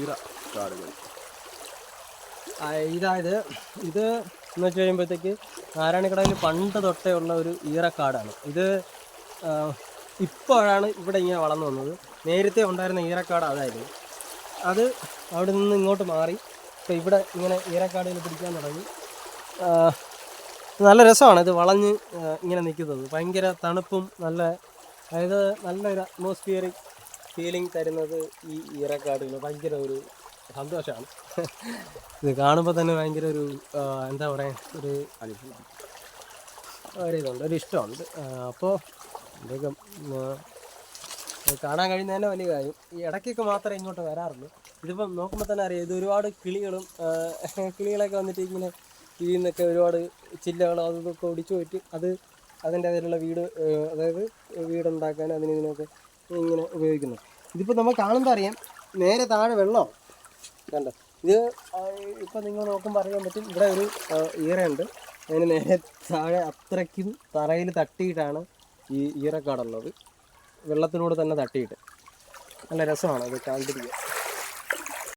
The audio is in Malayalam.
ഈറ കാടുകൾ ഇതായത് ഇത് എന്ന് വെച്ച് കഴിയുമ്പോഴത്തേക്ക് നാരായണക്കടയിൽ പണ്ട് തൊട്ടേ ഉള്ള ഒരു ഈറക്കാടാണ്. ഇത് ഇപ്പോഴാണ് ഇവിടെ ഇങ്ങനെ വളർന്നു വന്നത്. നേരത്തെ ഉണ്ടായിരുന്ന ഈറക്കാട് അതായിരുന്നു. അത് അവിടെ നിന്ന് ഇങ്ങോട്ട് മാറി ഇപ്പോൾ ഇവിടെ ഇങ്ങനെ ഈറക്കാടുകൾ പിടിക്കാൻ തുടങ്ങി. നല്ല രസമാണ് ഇത് വളഞ്ഞ് ഇങ്ങനെ നിൽക്കുന്നത്. ഭയങ്കര തണുപ്പും നല്ല അതായത് നല്ലൊരു അറ്റ്മോസ്ഫിയറിക് ഫീലിംഗ് തരുന്നത് ഈ ഈറക്കാടുകൾ ഭയങ്കര ഒരു സന്തോഷമാണ്. ഇത് കാണുമ്പോൾ തന്നെ ഭയങ്കര ഒരു എന്താ പറയുക ഒരു ഒരു ഇതുണ്ട് ഒരു ഇഷ്ടമുണ്ട്. അപ്പോൾ കാണാൻ കഴിയുന്നതന്നെ വലിയ കാര്യം ഈ ഇടയ്ക്കൊക്കെ മാത്രമേ ഇങ്ങോട്ട് വരാറുള്ളൂ. ഇതിപ്പം നോക്കുമ്പോൾ തന്നെ അറിയാം ഇത് ഒരുപാട് കിളികളും കിളികളൊക്കെ വന്നിട്ട് ഇങ്ങനെ ഇതിൽ നിന്നൊക്കെ ഒരുപാട് ചില്ലകളും അതൊക്കെ ഒടിച്ചു പോയിട്ട് അത് അതിന്റെ അതിലുള്ള വീട് അതായത് വീടുണ്ടാക്കാൻ അതിന് ഇതിനൊക്കെ ഇങ്ങനെ ഉപയോഗിക്കുന്നത് ഇതിപ്പോൾ നമ്മൾ കാണുമ്പോൾ അറിയാം നേരെ താഴെ വെള്ളം. കണ്ടോ? ഇത് ഇപ്പോൾ നിങ്ങൾ നോക്കുമ്പോൾ അറിയാൻ പറ്റും ഇവിടെ ഒരു ഈറയുണ്ട്. അതിന് നേരെ താഴെ അത്രയ്ക്കും തറയിൽ തട്ടിയിട്ടാണ് ഈ ഈറക്കാടുള്ളത്. വെള്ളത്തിലൂടെ തന്നെ തട്ടിയിട്ട്. നല്ല രസമാണ് അത് കണ്ടിരിക്കുക